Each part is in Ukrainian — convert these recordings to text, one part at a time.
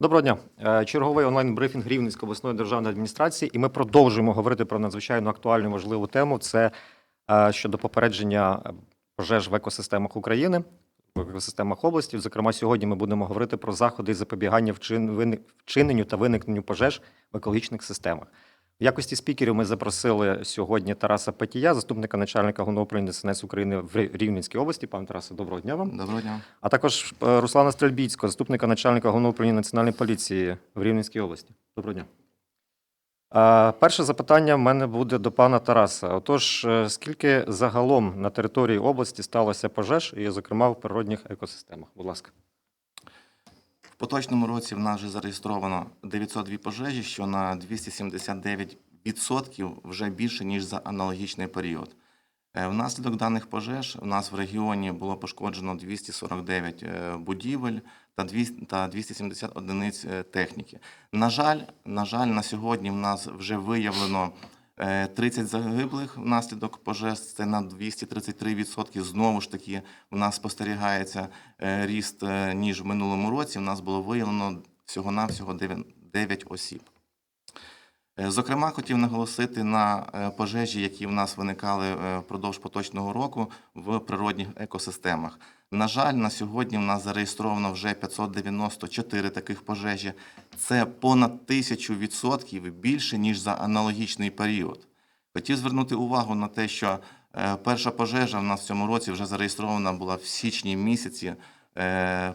Доброго дня. Е, Черговий онлайн-брифінг Рівненської обласної державної адміністрації, і ми продовжуємо говорити про надзвичайно актуальну важливу тему. Це е, щодо попередження пожеж в екосистемах України, в екосистемах області. Зокрема, сьогодні ми будемо говорити про заходи і запобігання вчин- вчиненню та виникненню пожеж в екологічних системах. В якості спікерів ми запросили сьогодні Тараса Петія, заступника начальника Головного управління ДСНС України в Рівненській області. Пане Тарасе, доброго дня вам. Доброго дня. А також е, Руслана Стрельбіцького, заступника начальника головного управління національної поліції в Рівненській області. Доброго дня. Е, Перше запитання в мене буде до пана Тараса. Отож, е, скільки загалом на території області сталося пожеж, і, зокрема, в природних екосистемах? Будь ласка. Поточному році в нас вже зареєстровано 902 пожежі, що на 279% вже більше, ніж за аналогічний період. Е, Внаслідок даних пожеж у нас в регіоні було пошкоджено 249 е, будівель та 200 та 270 одиниць е, техніки. На жаль, на жаль, на сьогодні в нас вже виявлено 30 загиблих внаслідок пожеж. Це на 233%. Знову ж таки, у нас спостерігається е, ріст е, ніж в минулому році. У нас було виявлено всього-навсього 9 9 осіб. Е, Зокрема, хотів наголосити на е, пожежі, які в нас виникали е, впродовж поточного року в природних екосистемах. На жаль, на сьогодні в нас зареєстровано вже 594 таких пожежі. Це понад тисячу відсотків більше, ніж за аналогічний період. Хотів звернути увагу на те, що перша пожежа в нас в цьому році вже зареєстрована була в січні місяці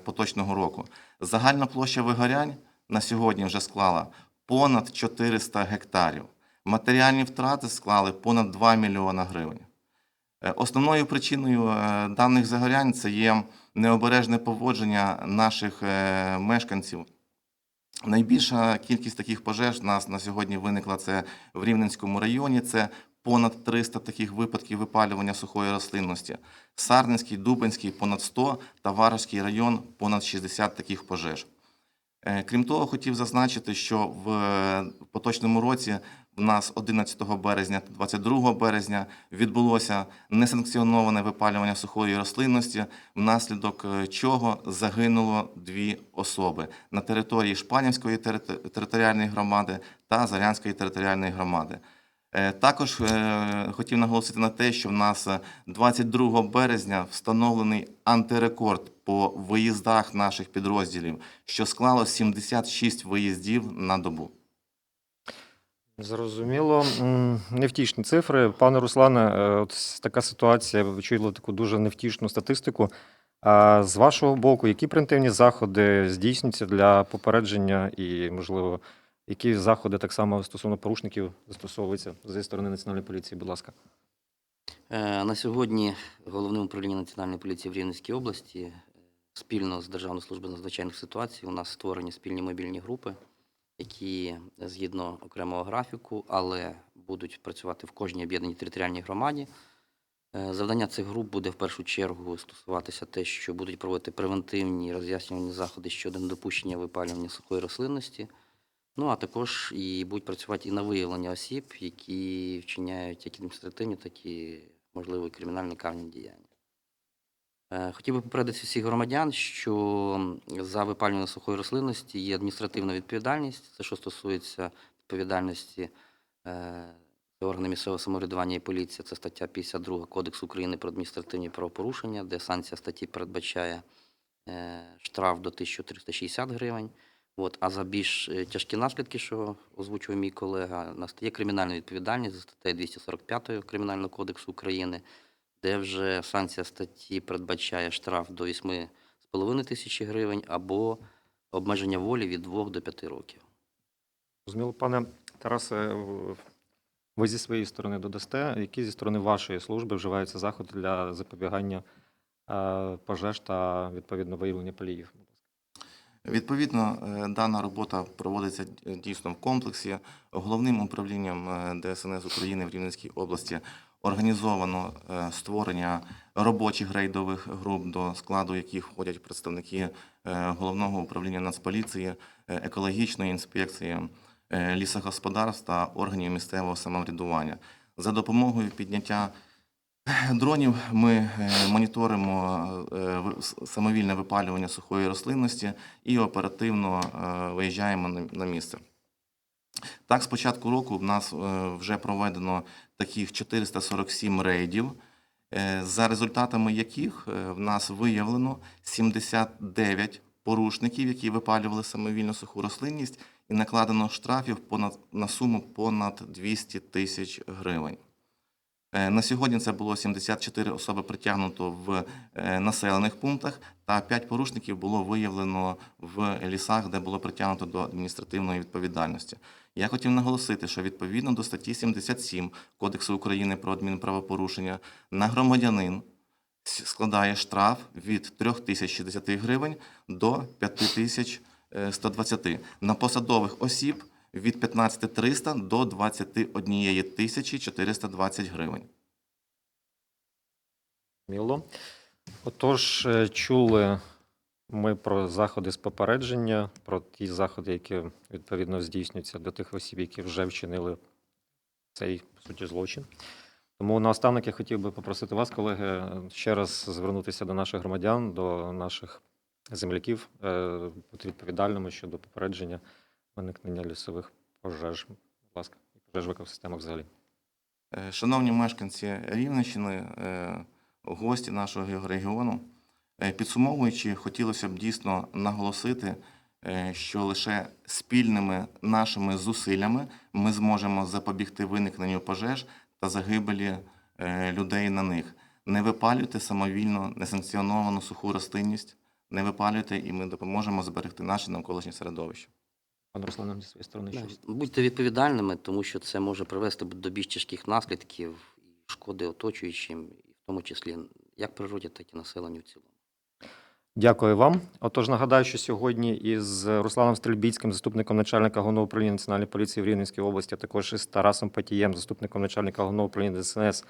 поточного року. Загальна площа вигорянь на сьогодні вже склала понад 400 гектарів. Матеріальні втрати склали понад 2 мільйона гривень. Е, Основною причиною е, даних загорянь це є необережне поводження наших е, мешканців. Найбільша кількість таких пожеж у нас на сьогодні виникла це в Рівненському районі. Це понад 300 таких випадків випалювання сухої рослинності. Сарненський, Дубинський понад 100 та Варожський район понад 60 таких пожеж. Е, Крім того, хотів зазначити, що в е, поточному році в нас 11 березня та 22 березня відбулося несанкціоноване випалювання сухої рослинності, внаслідок е, чого загинуло дві особи на території Шпанівської територіальної громади та Зарянської територіальної громади. Е, Також е, хотів наголосити на те, що в нас е, 22 березня встановлений антирекорд по виїздах наших підрозділів, що склало 76 виїздів на добу. Зрозуміло. Невтішні цифри. Пане Руслане, е, от така ситуація, ви чули таку дуже невтішну статистику. А з вашого боку, які превентивні заходи здійснюються для попередження і, можливо, які заходи так само стосовно порушників застосовуються зі сторони Національної поліції? Будь ласка. Е, На сьогодні головним управлінням Національної поліції в Рівненській області е, спільно з Державною службою надзвичайних ситуацій у нас створені спільні мобільні групи, які згідно окремого графіку, але будуть працювати в кожній об'єднаній територіальній громаді. Е, Завдання цих груп буде в першу чергу стосуватися те, що будуть проводити превентивні роз'яснювальні заходи щодо недопущення випалювання сухої рослинності. Ну, а також і будуть працювати і на виявлення осіб, які вчиняють як адміністративні, так і, можливо, кримінальні карні діяння. Е, Хотів би попередити всіх громадян, що за випалювання сухої рослинності є адміністративна відповідальність. Це що стосується відповідальності е, за місцевого самоврядування і поліція, це стаття 52 Кодексу України про адміністративні правопорушення, де санкція статті передбачає е, штраф до 1360 гривень. От, а за більш е, тяжкі наслідки, що озвучував мій колега, настає кримінальна відповідальність за статтею 245 Кримінального кодексу України, де вже санкція статті передбачає штраф до 8,5 тисячі гривень або обмеження волі від 2 до 5 років. Зрозуміло, пане Тарасе, ви зі своєї сторони додасте, які зі сторони вашої служби вживаються заходи для запобігання е, пожеж та відповідно виявлення поліїв? Відповідно, е, дана робота проводиться е, дійсно в комплексі. Головним управлінням е, ДСНС України в Рівненській області організовано створення робочих рейдових груп, до складу яких входять представники головного управління Нацполіції, екологічної інспекції, е, лісогосподарств та органів місцевого самоврядування. За допомогою підняття Дронів ми е, моніторимо е, самовільне випалювання сухої рослинності і оперативно е, виїжджаємо на- місце. Так, з початку року в нас вже проведено таких 447 рейдів, за результатами яких в нас виявлено 79 порушників, які випалювали самовільно суху рослинність, і накладено штрафів понад, на суму понад 200 тисяч гривень. Е, На сьогодні це було 74 особи притягнуто в е, населених пунктах, та 5 порушників було виявлено в лісах, де було притягнуто до адміністративної відповідальності. Я хотів наголосити, що відповідно до статті 77 Кодексу України про адмінправопорушення на громадянин складає штраф від 3060 гривень до 5120. На посадових осіб від 15300 до 21 420 гривень. Міло. Отож, е, чули ми про заходи з попередження, про ті заходи, які відповідно здійснюються до тих осіб, які вже вчинили цей по суті злочин. Тому наостанок я хотів би попросити вас, колеги, ще раз звернутися до наших громадян, до наших земляків, е, бути відповідальними щодо попередження виникнення лісових пожеж. Будь ласка, і пожеж в екосистемах взагалі. Е, Шановні мешканці Рівненщини, е, гості нашого регіону, е, підсумовуючи, хотілося б дійсно наголосити, що лише спільними нашими зусиллями ми зможемо запобігти виникненню пожеж та загибелі людей на них. Не випалюйте самовільно несанкціоновану суху рослинність, не випалюйте, і ми допоможемо зберегти наше навколишнє середовище. Пане Руслане, зі своєї сторони Да, щось. Будьте відповідальними, тому що це може привести до більш тяжких наслідків і шкоди оточуючим, і в тому числі як природі, так і населенню в цілому. Дякую вам. Отож, нагадаю, що сьогодні із Русланом Стрельбіцьким, заступником начальника головного управління Національної поліції в Рівненській області, а також із Тарасом Патієм, заступником начальника головного управління ДСНС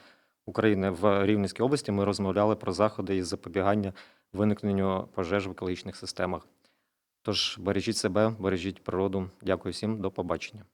України в Рівненській області, ми розмовляли про заходи із запобігання виникненню пожеж в екологічних системах. Тож бережіть себе, бережіть природу. Дякую всім, до побачення.